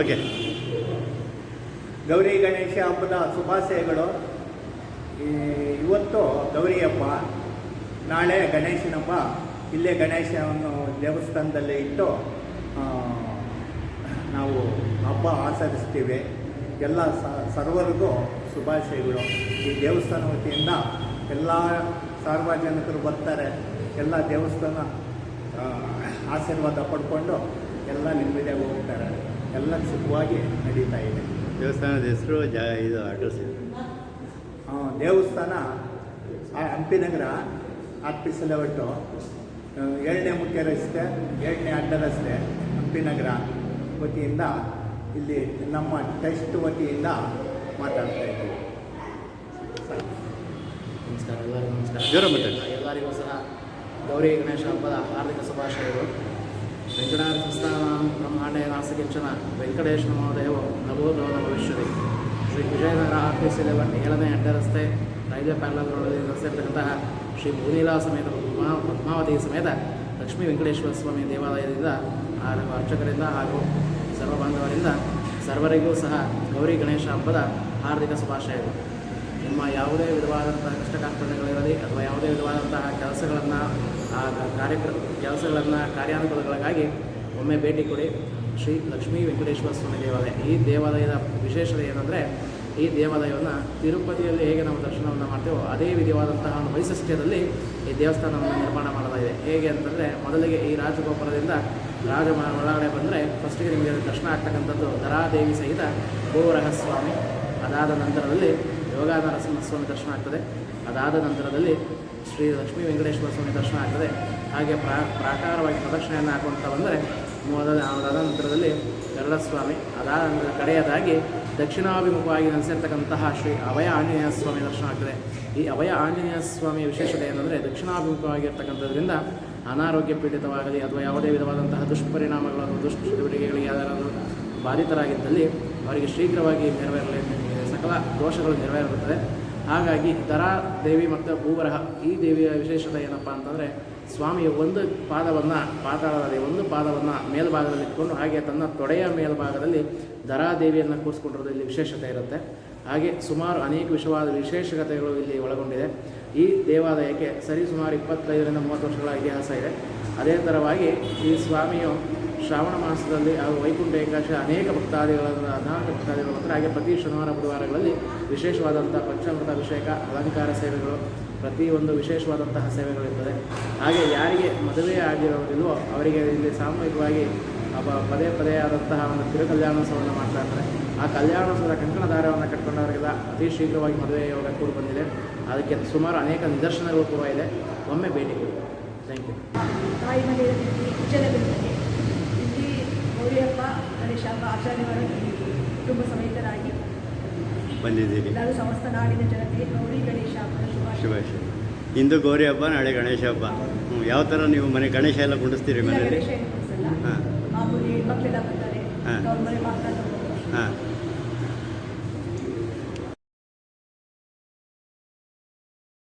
Okay. Gauri Ganesha ಹಬ್ಬದ ಶುಭಾಶಯಗಳು. ಇವತ್ತು ಗೌರಿ ಹಬ್ಬ ನಾಳೆ ಗಣೇಶನ ಹಬ್ಬ ಇಲ್ಲೇ ಗಣೇಶವನ್ನು ದೇವಸ್ಥಾನದಲ್ಲೇ ಇಟ್ಟು ನಾವು ಹಬ್ಬ ಆಚರಿಸ್ತೀವಿ. ಎಲ್ಲ ಸರ್ವರಿಗೂ ಶುಭಾಶಯಗಳು. ಈ ದೇವಸ್ಥಾನ ವತಿಯಿಂದ ಎಲ್ಲ ಸಾರ್ವಜನಿಕರು ಬರ್ತಾರೆ. ಎಲ್ಲ ದೇವಸ್ಥಾನ ಆಶೀರ್ವಾದ ಪಡ್ಕೊಂಡು ಎಲ್ಲ ನೆಮ್ಮದಿಯಾಗಿ ಹೋಗ್ತಾರೆ. ಎಲ್ಲ ಸುಖವಾಗಿ ನಡೀತಾ ಇದೆ. ದೇವಸ್ಥಾನದ ಹೆಸರು ಜಾ ಇದು ಅಡ್ರೆಸ್ ಹಾಂ ದೇವಸ್ಥಾನ ಆ, ಹಂಪಿ ನಗರ ಆರ್ಟಿಸ್ ಒಟ್ಟು ಏಳನೇ ಮುಖ್ಯ ರಸ್ತೆ ಏಳನೇ ಅಡ್ಡ ರಸ್ತೆ ಹಂಪಿ ನಗರ ವತಿಯಿಂದ ಇಲ್ಲಿ ನಮ್ಮ ಟೆಸ್ಟ್ ವತಿಯಿಂದ ಮಾತಾಡ್ತಾ ಇದ್ದೀವಿ. ನಮಸ್ಕಾರ ಎಲ್ಲರಿಗೂ ನಮಸ್ಕಾರ. ಎಲ್ಲರಿಗೂ ಸಹ ಗೌರಿ ಗಣೇಶ ಹಬ್ಬದ ಹಾರ್ದಿಕ ಶುಭಾಶಯಗಳು. ವೆಂಕಟಾರ ಸಂಸ್ಥಾನ ಬ್ರಹ್ಮಾಂಡ ನಾಸಿಕಿಂಚನ ವೆಂಕಟೇಶ ಮಹೋದಯವು ನವೋದೋದ ಭವಿಷ್ಯದಿ Shri Vijayanagar R P C eleven ಏಳನೇ ಅಡ್ಡ ರಸ್ತೆ, ರೈಲ್ವೆ ಪ್ಯಾರಲಲ್ ಶ್ರೀ ಭೂನೀಲಾ ಸಮೇತ ಪದ್ಮಾ, ಪದ್ಮಾವತಿ ಸಮೇತ ಲಕ್ಷ್ಮೀ ವೆಂಕಟೇಶ್ವರ ಸ್ವಾಮಿ ದೇವಾಲಯದಿಂದ ಹಾಗೂ ಅರ್ಚಕರಿಂದ ಹಾಗೂ ಸರ್ವ ಬಾಂಧವರಿಂದ ಸರ್ವರಿಗೂ ಸಹ ಗೌರಿ ಗಣೇಶ ಹಬ್ಬದ ಹಾರ್ದಿಕ ಶುಭಾಶಯಗಳು ನಿಮ್ಮ ಯಾವುದೇ ವಿಧವಾದಂತಹ ಕಷ್ಟ ಅಥವಾ ಯಾವುದೇ ವಿಧವಾದಂತಹ ಕೆಲಸಗಳನ್ನು ಆ ಕಾರ್ಯಕ್ರಮ ಕೆಲಸಗಳನ್ನು ಕಾರ್ಯಾನುಕೂಲಗಳಿಗಾಗಿ ಒಮ್ಮೆ ಭೇಟಿ ಕೊಡಿ. ಶ್ರೀ ಲಕ್ಷ್ಮೀ ವೆಂಕಟೇಶ್ವರ ಸ್ವಾಮಿ ದೇವಾಲಯ. ಈ ದೇವಾಲಯದ ವಿಶೇಷತೆ ಏನಂದರೆ, ಈ ದೇವಾಲಯವನ್ನು ತಿರುಪತಿಯಲ್ಲಿ ಹೇಗೆ ನಾವು ದರ್ಶನವನ್ನು ಮಾಡ್ತೇವೋ, ಅದೇ ವಿಧವಾದಂತಹ ಒಂದು ವೈಶಿಷ್ಟ್ಯದಲ್ಲಿ ಈ ದೇವಸ್ಥಾನವನ್ನು ನಿರ್ಮಾಣ ಮಾಡಲಾಗಿದೆ ಹೇಗೆ ಅಂತಂದರೆ, ಮೊದಲಿಗೆ ಈ ರಾಜಗೋಪುರದಿಂದ ರಾಜ ಒಳಗಡೆ ಬಂದರೆ ಫಸ್ಟಿಗೆ ನಿಮಗೆ ದರ್ಶನ ಆಗ್ತಕ್ಕಂಥದ್ದು ದರಾದೇವಿ ಸಹಿತ ಗೋವರಹ ಸ್ವಾಮಿ ಅದಾದ ನಂತರದಲ್ಲಿ ಯೋಗ ಸ್ವಾಮಿ ದರ್ಶನ ಆಗ್ತದೆ. ಅದಾದ ನಂತರದಲ್ಲಿ ಶ್ರೀ ಲಕ್ಷ್ಮೀ ವೆಂಕಟೇಶ್ವರ ಸ್ವಾಮಿ ದರ್ಶನ ಆಗ್ತದೆ. ಹಾಗೆ ಪ್ರಾ, ಪ್ರಾಕಾರವಾಗಿ ಪ್ರದಕ್ಷಿಣೆಯನ್ನು ಹಾಕುವಂತ ಬಂದರೆ ಮೊದಲ ಅದಾದ ನಂತರದಲ್ಲಿ ಗರುಡಸ್ವಾಮಿ. ಅದಾದ ನಂತರ ಕಡೆಯದಾಗಿ ದಕ್ಷಿಣಾಭಿಮುಖವಾಗಿ ನೆಲೆಸಿರ್ತಕ್ಕಂತಹ ಶ್ರೀ ಅಭಯ ಆಂಜನೇಯ ಸ್ವಾಮಿ ದರ್ಶನ ಆಗ್ತದೆ. ಈ ಅಭಯ ಆಂಜನೇಯ ಸ್ವಾಮಿಯ ವಿಶೇಷತೆ ಏನಂದರೆ ದಕ್ಷಿಣಾಭಿಮುಖವಾಗಿರ್ತಕ್ಕಂಥದ್ರಿಂದ ಅನಾರೋಗ್ಯ ಪೀಡಿತವಾಗಲಿ ಅಥವಾ ಯಾವುದೇ ವಿಧವಾದಂತಹ ದುಷ್ಪರಿಣಾಮಗಳು ಅಥವಾ ದುಷ್ಟ ಚಟುವಟಿಕೆಗಳಿಗೆ ಯಾರಾದರೂ ಬಾಧಿತರಾಗಿದ್ದಲ್ಲಿ ಅವರಿಗೆ ಶೀಘ್ರವಾಗಿ ನೆರವೇರಲಿ ಸಕಲ ದೋಷಗಳು ನೆರವೇರುತ್ತದೆ ಹಾಗಾಗಿ ದರಾ ದೇವಿ ಮತ್ತು ಭೂವರಹ ಈ ದೇವಿಯ ವಿಶೇಷತೆ ಏನಪ್ಪ ಅಂತಂದರೆ ಸ್ವಾಮಿಯ ಒಂದು ಪಾದವನ್ನು, ಪಾತಾಳದಲ್ಲಿ ಒಂದು ಪಾದವನ್ನು ಮೇಲ್ಭಾಗದಲ್ಲಿ ಇಟ್ಕೊಂಡು ಹಾಗೆ ತನ್ನ ತೊಡೆಯ ಮೇಲ್ಭಾಗದಲ್ಲಿ ದರಾದೇವಿಯನ್ನು ಕೂರಿಸ್ಕೊಂಡಿರೋದು ಇಲ್ಲಿ ವಿಶೇಷತೆ ಇರುತ್ತೆ. ಹಾಗೆ ಸುಮಾರು ಅನೇಕ ವಿಷವಾದ ವಿಶೇಷತೆಗಳು ಇಲ್ಲಿ ಒಳಗೊಂಡಿದೆ. ಈ ದೇವಾಲಯಕ್ಕೆ ಸರಿ ಸುಮಾರು ಇಪ್ಪತ್ತೈದರಿಂದ ಮೂವತ್ತು ವರ್ಷಗಳ ಇತಿಹಾಸ ಇದೆ. ಅದೇ ಥರವಾಗಿ ಈ ಸ್ವಾಮಿಯು ಶ್ರಾವಣ ಮಾಸದಲ್ಲಿ ಹಾಗೂ ವೈಕುಂಠ ಏಕಾಶ ಅನೇಕ ಭಕ್ತಾದಿಗಳನ್ನು, ಅನಾಥ ಭಕ್ತಾದಿಗಳು ಬರ್ತಾರೆ ಹಾಗೆ ಪ್ರತಿ ಶನಿವಾರ, ಬುಧವಾರಗಳಲ್ಲಿ ವಿಶೇಷವಾದಂಥ ಪಂಚಾಮೃತ ಅಭಿಷೇಕ, ಅಲಂಕಾರ ಸೇವೆಗಳು ಪ್ರತಿಯೊಂದು ವಿಶೇಷವಾದಂತಹ ಸೇವೆಗಳಿರ್ತದೆ. ಹಾಗೆ ಯಾರಿಗೆ ಮದುವೆ ಆಗಿರೋದಿಲ್ವೋ ಅವರಿಗೆ ಇಲ್ಲಿ ಸಾಮೂಹಿಕವಾಗಿ ಅವ ಪದೇ ಪದೇ ಆದಂತಹ ಒಂದು ತಿರುಕಲ್ಯಾಣೋತ್ಸವವನ್ನು ಮಾಡ್ತಾ ಇರ್ತಾರೆ. ಆ ಕಲ್ಯಾಣೋತ್ಸವದ ಕಂಕಣ ದಾರವನ್ನು ಕಟ್ಕೊಂಡವರಿಗೆಲ್ಲ ಅತಿ ಶೀಘ್ರವಾಗಿ ಮದುವೆ ಯೋಗ ಕೂಡ ಬಂದಿದೆ. ಅದಕ್ಕೆ ಸುಮಾರು ಅನೇಕ ನಿದರ್ಶನಗಳು ಕೂಡ ಇದೆ. ಒಮ್ಮೆ ಭೇಟಿ ಕೊಡಿ. ಥ್ಯಾಂಕ್ ಯು ತಾಯಿ ಮನೆಯಲ್ಲಿ ಕುಚಲವಿರುತ್ತದೆ ಇಲ್ಲಿ ಗೌರಿ ಹಬ್ಬ ಗಣೇಶ ಹಬ್ಬ ಆಚರಣೆ ಮಾಡಲು ಕುಟುಂಬ ಸಮೇತರಾಗಿ ಬಂದಿದ್ದೀರಿ ಎಲ್ಲರೂ ಸಮಸ್ತ ನಾಡಿನ ಜನತೆ ಗೌರಿ ಗಣೇಶ ಹಬ್ಬದ ಶುಭಾಶಯ. ಇಂದು ಗೌರಿ ಹಬ್ಬ ನಾಳೆ ಗಣೇಶ ಹಬ್ಬ ಹ್ಞೂ ಯಾವ ಥರ ನೀವು ಮನೆ ಗಣೇಶ ಎಲ್ಲ ಕುಂಡಿಸ್ತೀರಿ ಮನೆಯಲ್ಲಿ? ಗಣೇಶ ಏನು ಹಾಂ. ಮಾಮೂಲಿ ಮಕ್ಕಳೆಲ್ಲ ಬರ್ತಾರೆ ಹಾಂ. ಅವ್ರ ಮನೆ ಮಾತಾಡೋದು ಹಾಂ.